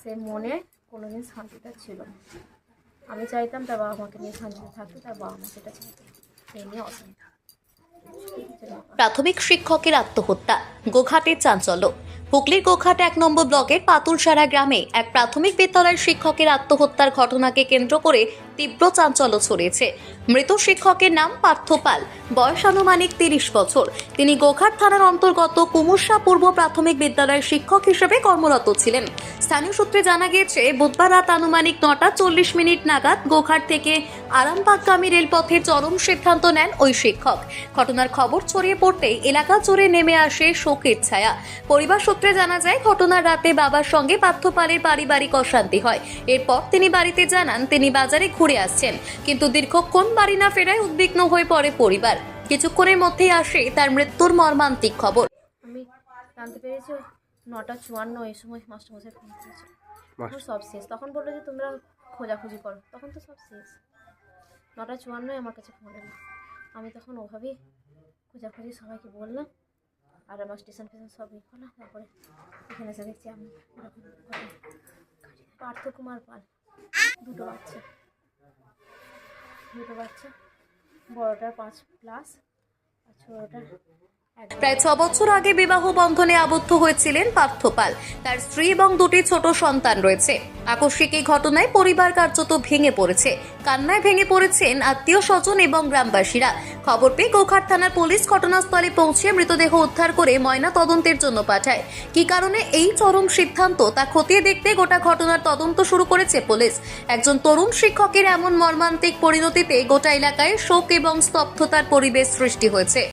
সে মনে কোনোদিন শান্তিটা ছিল না। আমি চাইতাম তার বাবা মাকে নিয়ে শান্তিতে থাকতে, তার বাবা মা সেটা চাইতো নিয়ে অসুবিধা। প্রাথমিক শিক্ষকের আত্মহত্যা গোঘাটের চাঞ্চল্য। হুগলির গোঘাট এক নম্বর ব্লকের পাতুলসারা গ্রামে এক প্রাথমিক বিদ্যালয়ের শিক্ষকের আত্মহত্যার ঘটনাকে কেন্দ্র করে তীব্র চাঞ্চল্য ছড়িয়েছে। মৃত শিক্ষকের নাম পার্থ পাল, বয়স আনুমানিক তিরিশ বছর। তিনি গোঘাট থানার অন্তর্গত কুমুরসা পূর্ব প্রাথমিক বিদ্যালয়ের শিক্ষক হিসেবে কর্মরত ছিলেন। স্থানীয় সূত্রে জানা গিয়েছে, বুধবার রাত আনুমানিক নটা চল্লিশ মিনিট নাগাদ গোঘাট থেকে আরামবাগগামী রেলপথের চরম সিদ্ধান্ত নেন ওই শিক্ষক। ঘটনার খবর ছড়িয়ে পড়তেই এলাকা জুড়ে নেমে আসে শোকের ছায়া। পরিবার সূত্রে জানা যায় ঘটনার রাতে বাবার সঙ্গে পার্থপালের পারিবারিক অশান্তি হয়। এরপর তিনি বাড়িতে জানান তিনি বাজারে ঘুরে আসছেন কিন্তু দীর্ঘক্ষণ বাড়ি না ফেরায় উদ্বিগ্ন হয়ে পড়ে পরিবার। কিছুক্ষণের মধ্যেই আসে তার মৃত্যুর মর্মান্তিক খবর। আমি জানতে পেরেছি নটা চুয়ান্ন এই সময় মাস্টারমশাই ফোন করেছে। তখন সব শেষ। তখন বলল যে তোমরা খোঁজাখুঁজি করো। তখন তো সব শেষ। নটা চুয়ান্নই আমার কাছে ফোন এলো আমি তখন ওভাবেই খোঁজাখুঁজি সবাইকে বললাম, আর আমার স্টেশন ফেশন সব ই করলাম, তারপরে এখানে এসে দেখছি আমি। পার্থ কুমার পাল, দুটো বাচ্চা দুটো বাচ্চা বড়টার পাঁচ প্লাস আর ছোটোটার প্রায় ছ বছর আগে বিবাহ বন্ধনে আবদ্ধ হয়েছিলেন পার্থপাল। তার স্ত্রী এবং দুটি ছোট সন্তান রয়েছে। আকস্মিক এই ঘটনায় পরিবার কার্যত ভেঙে পড়েছে। কান্নায় ভেঙে পড়েছেন আত্মীয় স্বজন এবং গ্রামবাসীরা। খবর পেয়ে গোখার থানার পুলিশ ঘটনাস্থলে পৌঁছে মৃতদেহ উদ্ধার করে ময়না তদন্তের জন্য পাঠায়। কি কারণে এই চরম সিদ্ধান্ত তা খতিয়ে দেখতে গোটা ঘটনার তদন্ত শুরু করেছে পুলিশ। একজন তরুণ শিক্ষকের এমন মর্মান্তিক পরিণতিতে গোটা এলাকায় শোক এবং স্তব্ধতার পরিবেশ সৃষ্টি হয়েছে।